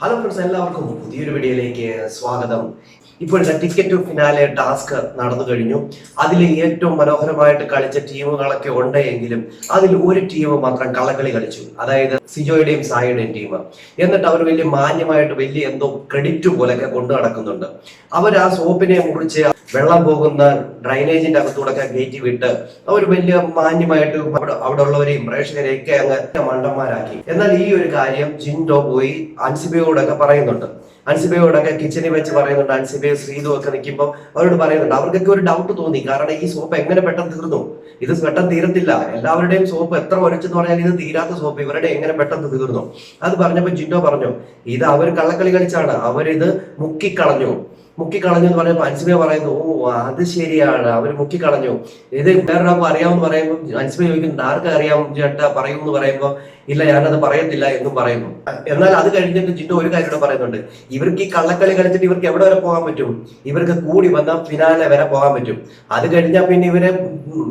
Hello friends എല്ലാവർക്കും പുതിയൊരു വീഡിയോയിലേക്ക് സ്വാഗതം. ഇപ്പോഴത്തെ ടിക്കറ്റ് ഫിനാലെ ടാസ്ക് നടന്നു കഴിഞ്ഞു. അതിൽ ഏറ്റവും മനോഹരമായിട്ട് കളിച്ച ടീമുകളൊക്കെ ഉണ്ട് എങ്കിലും അതിൽ ഒരു ടീം മാത്രം കളകളി കളിച്ചു. അതായത് സിജോയുടെയും സായിയുടെയും ടീം എന്നിട്ട് അവർ വലിയ മാന്യമായിട്ട് വലിയ എന്തോ ക്രെഡിറ്റ് പോലെയൊക്കെ കൊണ്ടു നടക്കുന്നുണ്ട്. അവർ ആ സോപ്പിനെ മുറിച്ച് വെള്ളം പോകുന്ന ഡ്രൈനേജിന്റെ അകത്തൂടൊക്കെ കയറ്റി വിട്ട് അവർ വലിയ മാന്യമായിട്ട് അവിടെ ഉള്ളവരെയും പ്രേക്ഷകരെയൊക്കെ അങ്ങ് മണ്ടന്മാരാക്കി. എന്നാൽ ഈ ഒരു കാര്യം ജിൻഡോ പോയി അൻസിബയോടൊക്കെ പറയുന്നുണ്ട്. അൻസിബയോടൊക്കെ കിച്ചണിൽ വെച്ച് പറയുന്നുണ്ട്. അൻസിബയോ ശ്രീതു ഒക്കെ നിൽക്കുമ്പോൾ അവരോട് പറയുന്നുണ്ട്. അവർക്കൊക്കെ ഒരു ഡൗട്ട് തോന്നി. കാരണം ഈ സോപ്പ് എങ്ങനെ പെട്ടെന്ന് തീർന്നു? ഇത് പെട്ടെന്ന് തീരത്തില്ല. എല്ലാവരുടെയും സോപ്പ് എത്ര ഒരച്ചെന്ന് പറഞ്ഞാൽ ഇത് തീരാത്ത സോപ്പ്. ഇവരുടെ എങ്ങനെ പെട്ടെന്ന് തീർന്നു? അത് പറഞ്ഞപ്പോൾ ജിൻഡോ പറഞ്ഞു ഇത് അവർ കള്ളക്കളി കളിച്ചാണ്. അവരിത് മുക്കിക്കളഞ്ഞു. മുക്കിക്കളഞ്ഞു എന്ന് പറയുമ്പോൾ അൻസിബ പറയുന്നു ഓ അത് ശരിയാണ്. അവർ മുക്കിക്കളഞ്ഞു. ഇത് വേറൊരാൾക്ക് അറിയാമെന്ന് പറയുമ്പോൾ അൻസിബ ചോദിക്കുന്നുണ്ട് ആർക്ക് അറിയാം? ചേട്ടാ പറയൂ എന്ന് പറയുമ്പോൾ ഇല്ല ഞാനത് പറയത്തില്ല എന്നും പറയുന്നു. എന്നാൽ അത് കഴിഞ്ഞിട്ട് ജിന്നു ഒരു കാര്യം പറയുന്നുണ്ട്. ഇവർക്ക് ഈ കള്ളക്കളി കളിച്ചിട്ട് ഇവർക്ക് എവിടെ വരെ പോകാൻ പറ്റും? ഇവർക്ക് കൂടി വന്നാൽ ഫിനാലെ വരെ പോകാൻ പറ്റും. അത് കഴിഞ്ഞാൽ പിന്നെ ഇവരെ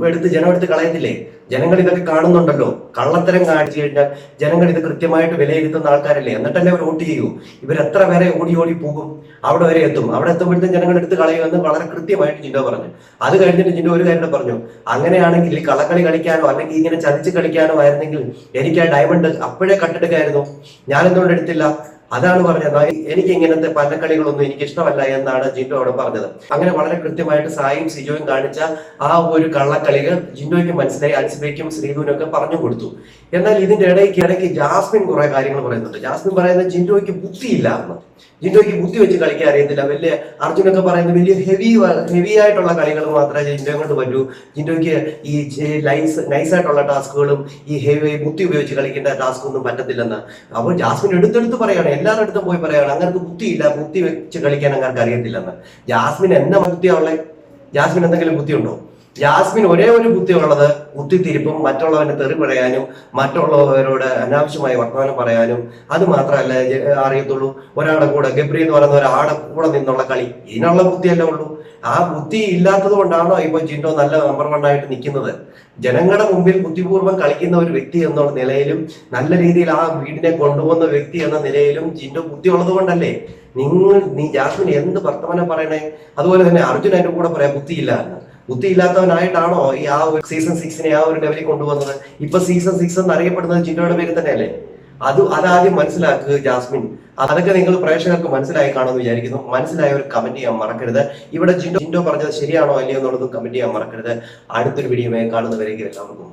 എടുത്ത് ജനം എടുത്ത് കളയത്തില്ലേ? ജനങ്ങൾ ഇതൊക്കെ കാണുന്നുണ്ടല്ലോ. കള്ളത്തരം കാണിച്ചു കഴിഞ്ഞാൽ ജനങ്ങൾ ഇത് കൃത്യമായിട്ട് വിലയിരുത്തുന്ന ആൾക്കാരല്ലേ? എന്നിട്ടല്ലേ അവർ വോട്ട് ചെയ്യൂ? ഇവർ എത്ര വരെ ഓടി ഓടി പോകും? അവിടെ വരെ എത്തും. അവിടെ എത്തുമ്പോഴത്തേക്കും ജനങ്ങൾ എടുത്ത് കളയുമെന്ന് വളരെ കൃത്യമായിട്ട് ജിൻഡോ പറഞ്ഞു. അത് കഴിഞ്ഞിട്ട് ജിൻഡോ ഒരു കാര്യം പറഞ്ഞു. അങ്ങനെയാണെങ്കിൽ കള്ളക്കളി കളിക്കാനോ അല്ലെങ്കിൽ ഇങ്ങനെ ചതിച്ച് കളിക്കാനോ ആയിരുന്നെങ്കിൽ എനിക്ക് ആ ഡയമണ്ട് അപ്പോഴേ കട്ടെടുക്കായിരുന്നു ഞാനെന്തുകൊണ്ട് എടുത്തില്ല? അതാണ് പറഞ്ഞത്. എനിക്ക് ഇങ്ങനത്തെ പല കളികളൊന്നും എനിക്ക് ഇഷ്ടമല്ല എന്നാണ് ജിൻഡോ അവിടെ പറഞ്ഞത്. അങ്ങനെ വളരെ കൃത്യമായിട്ട് സായും സിജോയും കാണിച്ച ആ ഒരു കള്ളക്കളികൾ ജിൻഡോയ്ക്ക് മനസ്സിലായി അൻസിബയ്ക്കും ശ്രീധുവിനൊക്കെ പറഞ്ഞു കൊടുത്തു. എന്നാൽ ഇതിന്റെ ഇടയ്ക്ക് ഇടയ്ക്ക് ജാസ്മിൻ കുറെ കാര്യങ്ങൾ പറയുന്നുണ്ട്. ജാസ്മിൻ പറയുന്നത് ജിൻഡോയ്ക്ക് ബുദ്ധിയില്ല എന്ന്. ജിൻഡോയ്ക്ക് ബുദ്ധി വെച്ച് കളിക്കാൻ അറിയത്തില്ല. വലിയ അർജുനൊക്കെ പറയുന്നത് വലിയ ഹെവി ഹെവി ആയിട്ടുള്ള കളികൾ മാത്രമേ ജിൻഡോയെ കൊണ്ട് പറ്റൂ. ജിൻഡോയ്ക്ക് ഈ ലൈസ് നൈസായിട്ടുള്ള ടാസ്കുകളും ഈ ഹെവി ബുദ്ധി ഉപയോഗിച്ച് കളിക്കേണ്ട ടാസ്ക് ഒന്നും പറ്റത്തില്ലെന്ന്. അപ്പോൾ ജാസ്മിൻ എടുത്തെടുത്ത് പറയാണ് എല്ലാവരുടെ പോയി പറയാണ് അങ്ങനെ ബുദ്ധിയില്ല ബുദ്ധി വെച്ച് കളിക്കാൻ അങ്ങനെ അറിയത്തില്ലെന്ന്. ജാസ്മിൻ എന്നെ ബുദ്ധിയാവുള്ളേ ജാസ്മിൻ എന്തെങ്കിലും ബുദ്ധിയുണ്ടോ? ജാസ്മിൻ ഒരേ ഒരു ബുദ്ധിയുള്ളത് കുത്തിത്തിരിപ്പും മറ്റുള്ളവനെ തെറി പറയാനും മറ്റുള്ളവരോട് അനാവശ്യമായ വർത്തമാനം പറയാനും അത് മാത്രമല്ല അറിയത്തുള്ളൂ. ഒരാളുടെ കൂടെ ഗബ്രി എന്ന് പറയുന്ന ഒരാളെ കൂടെ നിന്നുള്ള കളി ഇതിനുള്ള ബുദ്ധിയല്ലേ ഉള്ളൂ. ആ ബുദ്ധി ഇല്ലാത്തത് കൊണ്ടാണോ ഇപ്പൊ ജിൻഡോ നല്ല നമ്പർ വൺ ആയിട്ട് നിൽക്കുന്നത്? ജനങ്ങളുടെ മുമ്പിൽ ബുദ്ധിപൂർവം കളിക്കുന്ന ഒരു വ്യക്തി എന്നുള്ള നിലയിലും നല്ല രീതിയിൽ ആ വീടിനെ കൊണ്ടുപോകുന്ന വ്യക്തി എന്ന നിലയിലും ജിൻഡോ ബുദ്ധി ഉള്ളത് കൊണ്ടല്ലേ? നിങ്ങൾ നീ ജാസ്മിൻ എന്ത് വർത്തമാനം പറയണേ? അതുപോലെ തന്നെ അർജുൻ അതിന്റെ കൂടെ പറയാം ബുദ്ധിയില്ല എന്ന്. ബുദ്ധിയില്ലാത്തവനായിട്ടാണോ ഈ ആ ഒരു സീസൺ സിക്സിനെ ആ ഒരു ലെവലിൽ കൊണ്ടുവന്നത്? ഇപ്പൊ സീസൺ സിക്സ് എന്ന് അറിയപ്പെടുന്നത് ജിൻഡോയുടെ പേര് തന്നെയല്ലേ? അത് അതാദ്യം മനസ്സിലാക്കുക ജാസ്മിൻ. അതൊക്കെ നിങ്ങൾ പ്രേക്ഷകർക്ക് മനസ്സിലായി കാണുമെന്ന് വിചാരിക്കുന്നു. മനസ്സിലായവർ കമന്റ് ചെയ്യാൻ മറക്കരുത്. ഇവിടെ ജിൻഡോ ജിൻഡോ പറഞ്ഞത് ശരിയാണോ അല്ലയോ എന്നുള്ളതും കമന്റ് ചെയ്യാൻ മറക്കരുത്. അടുത്തൊരു വീഡിയോ കാണുന്നവരേക്കും എല്ലാവർക്കും